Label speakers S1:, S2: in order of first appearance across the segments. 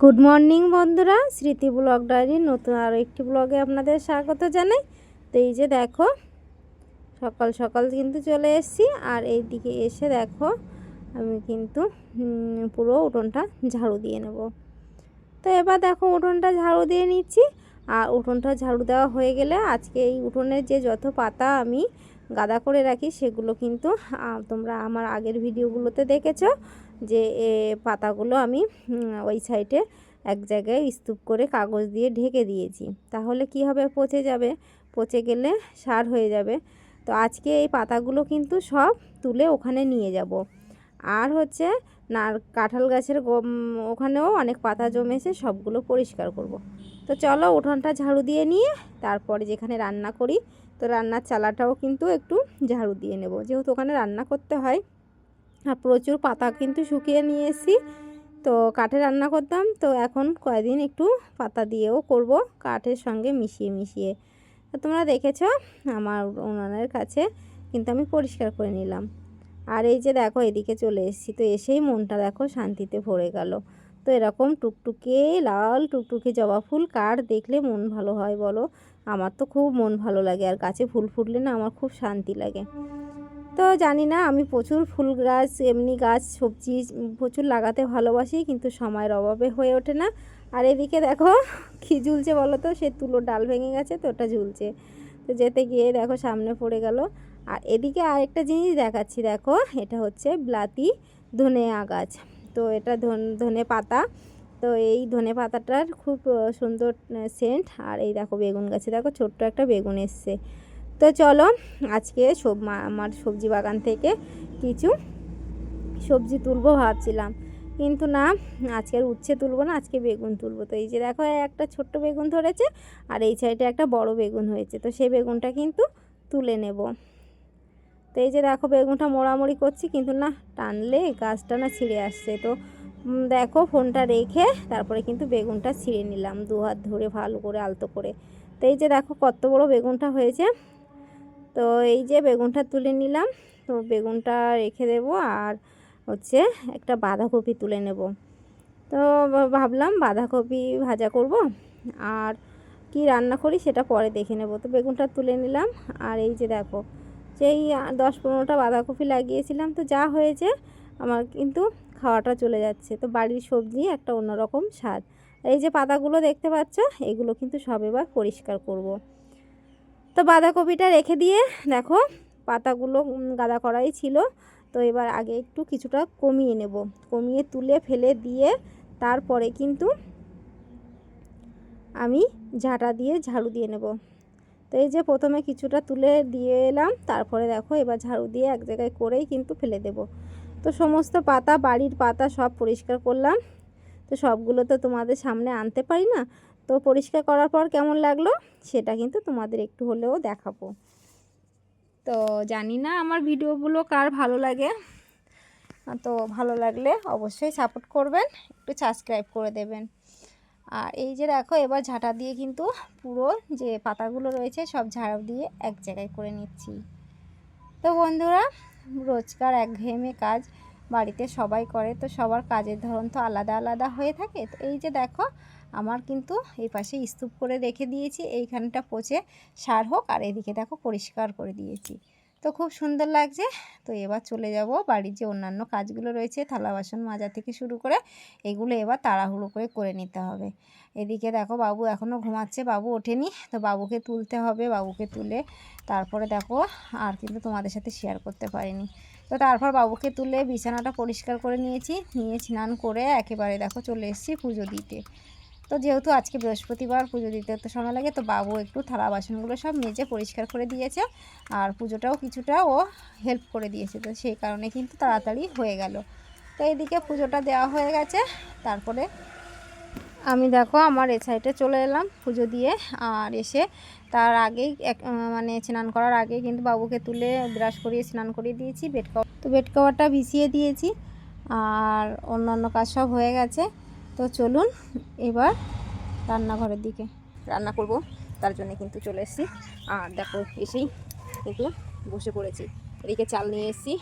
S1: Good morning বন্ধুরা। স্মৃতি blog ডায়েরির নতুন আরও একটি ব্লগে আপনাদের স্বাগত জানাই। তো এই যে দেখো, সকাল সকাল কিন্তু চলে এসেছি। আর এই দিকে এসে দেখো, আমি কিন্তু পুরো উঠোনটা ঝাড়ু দিয়ে নেব। তো এবার দেখো, উঠোনটা ঝাড়ু দিয়ে নিচ্ছি। আর উঠোনটা ঝাড়ু দেওয়া হয়ে গেলে আজকে এই উঠোনের যে যত পাতা আমি গাদা করে রাখি, সেগুলো কিন্তু তোমরা আমার আগের ভিডিওগুলোতে দেখেছ। যে পাতাগুলো আমি ওই সাইডে এক জায়গায় স্তূপ করে কাগজ দিয়ে ঢেকে দিয়েছি। তাহলে কি হবে? পচে যাবে। পচে গেলে সার হয়ে যাবে। তো আজকে এই পাতাগুলো কিন্তু সব তুলে ওখানে নিয়ে যাব। আর হচ্ছে নার, কাঁঠাল গাছের ওখানেও অনেক পাতা জমেছে, সবগুলো পরিষ্কার করব। তো চলো উঠোনটা ঝাড়ু দিয়ে নিয়ে তারপরে যেখানে রান্না করি, তো রান্নার চালাটাও কিন্তু একটু ঝাড়ু দিয়ে নেব। যেহেতু ওখানে রান্না করতে হয় আর প্রচুর পাতা কিন্তু শুকিয়ে নিয়ে এসেছি তো কাঠে রান্না করতাম। তো এখন কয়েকদিন একটু পাতা দিয়েও করব কাঠের সঙ্গে মিশিয়ে মিশিয়ে। তোমরা দেখেছ আমার উনানের কাছে কিন্তু আমি পরিষ্কার করে নিলাম। আর এই যে দেখো এদিকে চলে এসেছি। তো এসেই মনটা দেখো শান্তিতে ভরে গেল। তো এরকম টুকটুকে, লাল টুকটুকে জবা ফুল কার দেখলে মন ভালো হয় বলো? আমার তো খুব মন ভালো লাগে। আর গাছে ফুল ফুটলে না আমার খুব শান্তি লাগে। তো জানি না, আমি প্রচুর ফুল গাছ, এমনি গাছ, সবজি প্রচুর লাগাতে ভালোবাসি কিন্তু সময়ের অভাবে হয়ে ওঠে না। আর এদিকে দেখো, কী ঝুলছে বলো তো? সে তুলো ডাল ভেঙে গেছে তো ওটা ঝুলছে। তো যেতে গিয়ে দেখো সামনে পড়ে গেল। আর এদিকে আরেকটা জিনিস দেখাচ্ছি দেখো, এটা হচ্ছে ব্লাতি ধনে গাছ তো এটা ধন- ধনে পাতা। তো এই ধনে পাতাটার খুব সুন্দর সেন্ট আর এই দেখো বেগুন গাছে, দেখো ছোট্ট একটা বেগুন এসছে। তো চলো, আজকে সব আমার সবজি বাগান থেকে কিছু সবজি তুলবো ভাবছিলাম। কিন্তু না আজকে আর উচ্ছে তুলবো না, আজকে বেগুন তুলবো। তো এই যে দেখো, একটা ছোট্ট বেগুন ধরেছে, আর এই সাইডে একটা বড় বেগুন হয়েছে। তো সেই বেগুনটা কিন্তু তুলে নেব। তো এই যে দেখো, বেগুনটা মোড়ামুড়ি করছি, কিন্তু না, টানলে গাছটা না ছিঁড়ে আসছে। তো দেখো, ফোনটা রেখে তারপরে কিন্তু বেগুনটা ছিঁড়ে নিলাম দু হাত ধরে, ভালো করে, আলতো করে। তো এই যে দেখো, কত বড় বেগুনটা হয়েছে তো এই যে বেগুনটা তুলে নিলাম, তো বেগুনটা রেখে দেবো আর হচ্ছে একটা বাঁধাকপি তুলে নেব। তো ভাবলাম বাঁধাকপি ভাজা করব আর কি রান্না করি সেটা পরে দেখে নেব। তো বেগুনটা তুলে নিলাম আর এই যে দেখো সেই দশ পনেরোটা বাঁধাকপি লাগিয়েছিলাম তো যা হয়েছে আমার কিন্তু খাওয়াটা চলে যাচ্ছে। তো বাড়ির সবজি একটা অন্যরকম স্বাদ। এই যে পাতাগুলো দেখতে পাচ্ছ, এগুলো কিন্তু সব এবার পরিষ্কার করব। তো বাঁধাকপিটা রেখে দিয়ে দেখো পাতাগুলো গাদা করাই ছিল। তো এবার আগে একটু কিছুটা কমিয়ে নেব। কমিয়ে তুলে ফেলে দিয়ে তারপরে কিন্তু আমি ঝাঁটা দিয়ে ঝাড়ু দিয়ে নেব। তো এই যে প্রথমে কিছুটা তুলে দিয়ে এলাম, তারপরে দেখো এবার ঝাড়ু দিয়ে এক জায়গায় করেই কিন্তু ফেলে দেব। তো সমস্ত পাতা, বাড়ির পাতা সব পরিষ্কার করলাম। তো সবগুলো তো তোমাদের সামনে আনতে পারি না। তো পরিষ্কার করার পর কেমন লাগল? সেটা কিন্তু তোমাদের একটু হলেও দেখাবো। তো জানি না আমার ভিডিওগুলো কার ভালো লাগে। তো ভালো লাগলে অবশ্যই সাপোর্ট করবেন, একটু সাবস্ক্রাইব করে দেবেন। আর এই যে দেখো, এবার ঝাঁটা দিয়ে কিন্তু পুরো যে পাতাগুলো রয়েছে সব ঝাড়ু দিয়ে এক জায়গায় করে নিচ্ছি। তো বন্ধুরা, রোজকার একঘেয়েমে কাজ বাড়িতে সবাই করে, তো সবার কাজের ধরন তো আলাদা আলাদা হয়ে থাকে। তো এই যে দেখো আমার কিন্তু এই পাশে স্তূপ করে রেখে দিয়েছি, এইখানটা পচে সার হোক আর এদিকে দেখো পরিষ্কার করে দিয়েছি। তো খুব সুন্দর লাগছে। তো এবার চলে যাব বাড়ির যে অন্যান্য কাজগুলো রয়েছে, থালা বাসন মাজা থেকে শুরু করে এগুলো এবার তাড়াহুড়ো করে করে নিতে হবে। এদিকে দেখো বাবু এখনও ঘুমাচ্ছে, বাবু ওঠেনি, তো বাবুকে তুলতে হবে, বাবুকে তুলে তারপরে দেখো আর কিন্তু তোমাদের সাথে শেয়ার করতে পারিনি। তো তারপর বাবুকে তুলে বিছানাটা পরিষ্কার করে নিয়েছি, নিয়ে স্নান করে একেবারে দেখো চলে এসেছি পুজো দিতে। তো যেহেতু আজকে বৃহস্পতিবার পুজো দিতে তো সময় লাগে, তো বাবু একটু থালা বাসনগুলো সব মেজে পরিষ্কার করে দিয়েছে। আর পুজোটাও কিছুটা ও হেল্প করে দিয়েছে, তো সেই কারণে কিন্তু তাড়াতাড়ি হয়ে গেল। তো এইদিকে পুজোটা দেওয়া হয়ে গেছে, তারপরে আমি দেখো আমার এ সাইডে চলে এলাম পুজো দিয়ে, আর এসে তার আগেই এক মানে স্নান করার আগে কিন্তু বাবুকে তুলে ব্রাশ করিয়ে স্নান করিয়ে দিয়েছি, বেড কভার তো বেড কভারটা বিছিয়ে দিয়েছি, আর অন্যান্য কাজ সব হয়ে গেছে। তো চলুন এবার রান্নাঘরের দিকে। রান্না করব, তার জন্য কিন্তু চলে এসেছি। আর দেখো, এসেই কিন্তু বসে পড়েছি। এদিকে চাল নিয়ে এসেছি,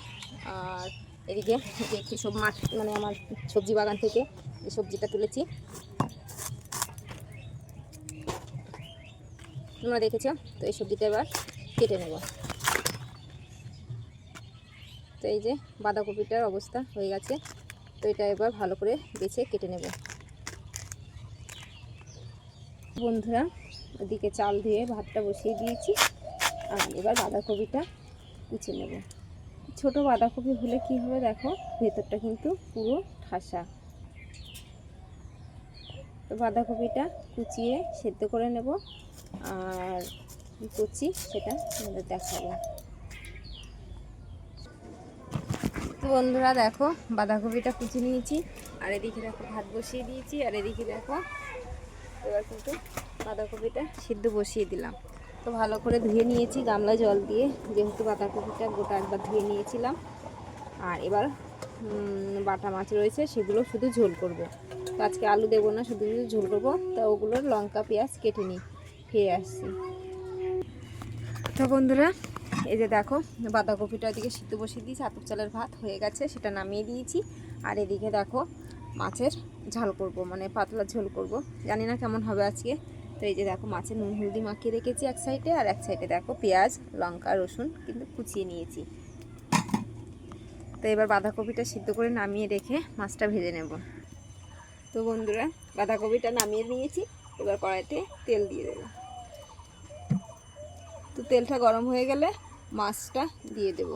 S1: আর
S2: এদিকে যে সব মাঠ মানে আমার সবজি বাগান থেকে এই সবজিটা তুলেছি। তোমরা দেখেছ? তো এই সবজিটা এবার কেটে নেব। তো এই যে বাঁধাকপিটার অবস্থা হয়ে গেছে। তো এটা এবার ভালো করে বেছে কেটে নেব। বন্ধুরা ওদিকে চাল ধুয়ে ভাতটা বসিয়ে দিয়েছি। আর এবার বাঁধাকপিটা কুচে নেব। ছোট বাঁধাকপি হলে কি হবে দেখো, ভেতরটা কিন্তু পুরো ঠাসা। তো বাঁধাকপিটা কুচিয়ে সেদ্ধ করে নেব। আর কি করছি সেটা তোমাদের দেখাবো। তো বন্ধুরা দেখো, বাঁধাকপিটা কুচি নিয়েছি। আর এদিকে দেখো ভাত বসিয়ে দিয়েছি, আর এদিকে দেখো, এবার কিন্তু বাঁধাকপিটা সিদ্ধ বসিয়ে দিলাম। তো ভালো করে ধুয়ে নিয়েছি গামলা জল দিয়ে, যেহেতু বাঁধাকপিটা গোটা একবার ধুয়ে নিয়েছিলাম। আর এবার বাটা মাছ রয়েছে, সেগুলো শুধু ঝোল করব। তো আজকে আলু দেবো না, শুধু শুধু ঝোল করব। তো ওগুলোর লঙ্কা, পেঁয়াজ কেটে নিই ফিরে আসছি। তো বন্ধুরা এই যে দেখো, বাঁধাকপিটা এদিকে সিদ্ধ বসিয়ে দিয়েছি, আতপ চালের ভাত হয়ে গেছে, সেটা নামিয়ে দিয়েছি। আর এদিকে দেখো, মাছের ঝাল করব মানে পাতলা ঝোল করব। জানি না কেমন হবে আজকে। তো এই যে দেখো, মাছের নুন, হলদি মাখিয়ে রেখেছি এক সাইডে, আর এক সাইডে দেখো, পেঁয়াজ, লঙ্কা, রসুন কিন্তু কুচিয়ে নিয়েছি। তো এবার বাঁধাকপিটা সিদ্ধ করে নামিয়ে রেখে মাছটা ভেজে নেব। তো বন্ধুরা, বাঁধাকপিটা নামিয়ে নিয়েছি, এবার কড়াইতে তেল দিয়ে দেবো। তো তেলটা গরম হয়ে গেলে মাছটা দিয়ে দেব।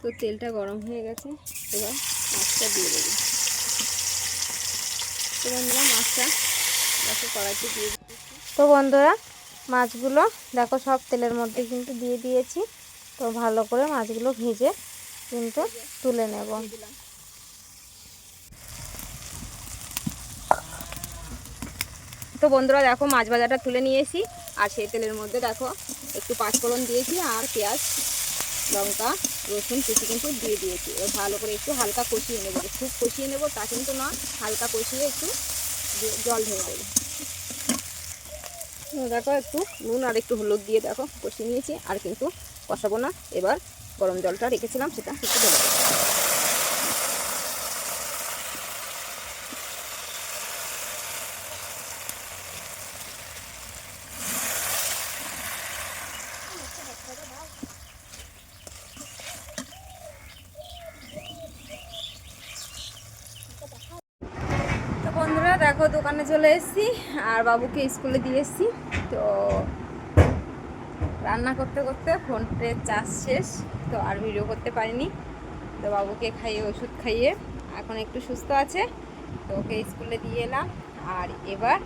S2: তো তেলটা গরম হয়ে গেছে, এবার মাছটা দিয়ে দেবো। তো বন্ধুরা, মাছটা দেখো কড়াইতে দিয়ে দিচ্ছি
S1: তো বন্ধুরা, মাছগুলো দেখো সব তেলের মধ্যে কিন্তু দিয়ে দিয়েছি। তো ভালো করে মাছগুলো ভেজে কিন্তু তুলে নেব।
S2: তো বন্ধুরা দেখো, মাছ ভাজাটা তুলে নিয়েছি। আর সেই তেলের মধ্যে দেখো, একটু পাঁচফোড়ন দিয়েছি আর পেঁয়াজ, লঙ্কা, রসুন কুচি কিন্তু দিয়ে দিয়েছি। এবার ভালো করে একটু হালকা কষিয়ে নেব। খুব কষিয়ে নেব তা কিন্তু না, হালকা কষিয়ে একটু জল ঢেলে দেবো। দেখো, একটু নুন আর একটু হলুদ দিয়ে দেখো, কষিয়ে নিয়েছি আর কিন্তু কষাবো না। এবার গরম জলটা রেখেছিলাম, সেটা একটু দেবো। বন্ধুরা, দেখো দোকানে চলে এসেছি, আর বাবুকে স্কুলে দিয়ে এসেছি। তো রান্না করতে করতে ফোনপে চার্জ শেষ, তো আর ভিডিও করতে পারিনি। তো বাবুকে খাইয়ে, ওষুধ খাইয়ে এখন একটু সুস্থ আছে। তো ওকে স্কুলে দিয়ে এলাম। আর এবার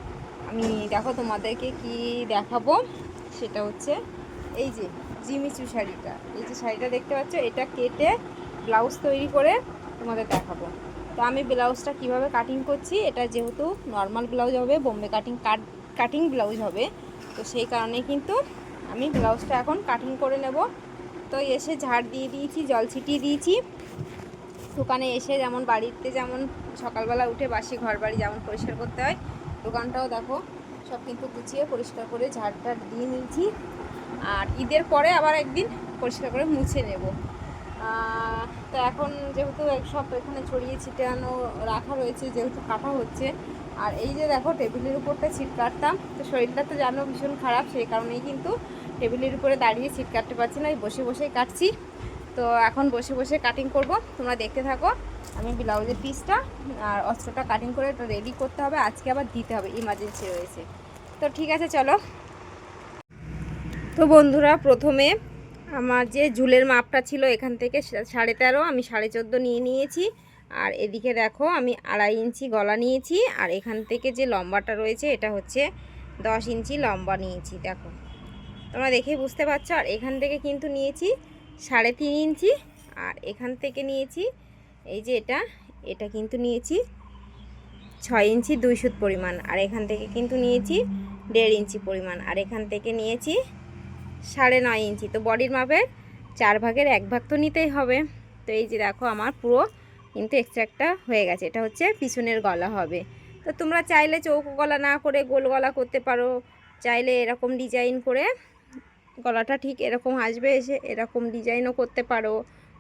S2: আমি দেখো তোমাদেরকে কি দেখাবো, সেটা হচ্ছে এই যে জিমিচু শাড়িটা। এই যে শাড়িটা দেখতে পাচ্ছ, এটা কেটে ব্লাউজ তৈরি করে তোমাদের দেখাবো। তো আমি ব্লাউজটা কীভাবে কাটিং করছি, এটা যেহেতু নর্মাল ব্লাউজ হবে, Bombay cutting cut cutting blouse হবে, তো সেই কারণে কিন্তু আমি ব্লাউজটা এখন কাটিং করে নেব। তো এসে ঝাড় দিয়ে দিয়েছি, জল ছিটিয়ে দিয়েছি। দোকানে এসে যেমন বাড়িতে যেমন সকালবেলা উঠে বাসি ঘর বাড়ি যেমন পরিষ্কার করতে হয়, দোকানটাও দেখো, সব কিন্তু গুছিয়ে পরিষ্কার করে ঝাড়টা দিয়ে নিয়েছি। আর ঈদের পরে আবার একদিন পরিষ্কার করে মুছে নেব। তো এখন যেহেতু সব এখানে ছড়িয়ে ছিটানো রাখা রয়েছে, যেহেতু কাটা হচ্ছে, আর এই যে দেখো টেবিলের উপরটা ছিট কাটতাম তো শরীরটা তো জানো ভীষণ খারাপ, সেই কারণেই কিন্তু টেবিলের উপরে দাঁড়িয়ে ছিট কাটতে পারছি না বসে বসেই কাটছি। তো এখন বসে বসে কাটিং করব, তোমরা দেখতে থাকো, আমি ব্লাউজের পিসটা আর অস্ত্রটা কাটিং করে রেডি করতে হবে, আজকে আবার দিতে হবে ইমার্জেন্সি রয়েছে। তো ঠিক আছে, চলো। তো বন্ধুরা, প্রথমে আমার যে ঝুলের মাপটা ছিল এখান থেকে সাড়ে তেরো, আমি সাড়ে চোদ্দ নিয়ে নিয়েছি। আর এদিকে দেখো, আমি আড়াই ইঞ্চি গলা নিয়েছি। আর এখান থেকে যে লম্বাটা রয়েছে, এটা হচ্ছে দশ ইঞ্চি লম্বা নিয়েছি, দেখো। তোমরা দেখেই বুঝতে পারছ, আর এখান থেকে কিন্তু নিয়েছি সাড়ে তিন ইঞ্চি। আর এখান থেকে নিয়েছি, এই যে এটা এটা কিন্তু নিয়েছি ছয় ইঞ্চি দুই সুত পরিমাণ। আর এখান থেকে কিন্তু নিয়েছি দেড় ইঞ্চি পরিমাণ। আর এখান থেকে নিয়েছি সাড়ে নয় ইঞ্চি। তো বডির মাপে চার ভাগের এক ভাগ তো নিতেই হবে। তো এই যে দেখো, আমার পুরো কিন্তু এক্সট্রাক্টটা হয়ে গেছে। এটা হচ্ছে পিছনের গলা হবে। তো তোমরা চাইলে চৌকো গলা না করে গোল গলা করতে পারো। চাইলে এরকম ডিজাইন করে গলাটা ঠিক এরকম আসবে এসে এরকম ডিজাইনও করতে পারো।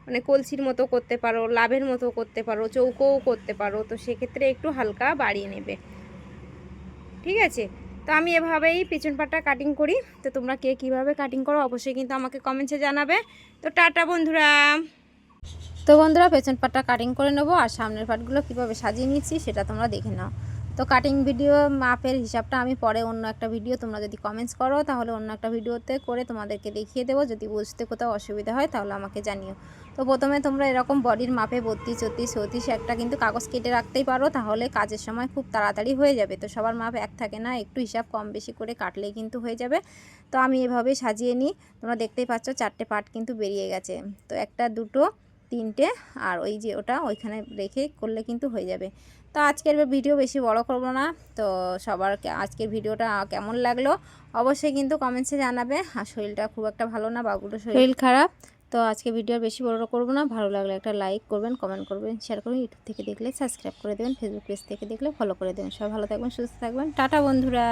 S2: মানে কলসির মতো করতে পারো, লাভের মতো করতে পারো, চৌকোও করতে পারো। তো সেক্ষেত্রে একটু হালকা বাড়িয়ে নেবে। ঠিক আছে? তো আমি এভাবেই পিছন পাটটা কাটিং করি। তো তোমরা কে কীভাবে কাটিং করো অবশ্যই কিন্তু আমাকে কমেন্টসে জানাবে। তো টাটা বন্ধুরা।
S1: তো বন্ধুরা, পেছন পাটটা কাটিং করে নেব আর সামনের পাটগুলো কীভাবে সাজিয়ে নিচ্ছি সেটা তোমরা দেখে নাও। তো কাটিং ভিডিও মাপের হিসাবটা আমি পরে অন্য একটা ভিডিও তোমরা যদি কমেন্টস করো, তাহলে অন্য একটা ভিডিওতে করে তোমাদেরকে দেখিয়ে দেবো। যদি বুঝতে কোথাও অসুবিধা হয়, তাহলে আমাকে জানিও। তো প্রথমে তোমরা এরকম বডির মাপে বত্রিশ চত্রিশ চৌত্রিশ একটা কিন্তু কাগজ কেটে রাখতেই পারো, তাহলে কাজের সময় খুব তাড়াতাড়ি হয়ে যাবে। তো সবার মাপ এক থাকে না, একটু হিসাব কম বেশি করে কাটলেই কিন্তু হয়ে যাবে। তো আমি এভাবেই সাজিয়ে নিই। তোমরা দেখতেই পাচ্ছ, চারটে পার্ট কিন্তু বেরিয়ে গেছে। তো একটা, দুটো তিনটে আর ওই যে ওটা ওইখানে রেখে করলে কিন্তু হয়ে যাবে। তো আজকের ভিডিও বেশি বড় করব না। তো সবার আজকের ভিডিওটা কেমন লাগল অবশ্যই কিন্তু কমেন্টসে জানাবে। আর শরীরটা খুব একটা ভালো না বাবুরও শরীর খারাপ। তো আজকে ভিডিও বেশি বড় করব না। ভালো লাগলে একটা লাইক করবেন কমেন্ট করবেন শেয়ার করবেন ইউটিউব থেকে দেখলে সাবস্ক্রাইব করে দেবেন ফেসবুক পেজ থেকে দেখলে ফলো করে দেবেন। সবাই ভালো থাকবেন সুস্থ থাকবেন। টাটা বন্ধুরা।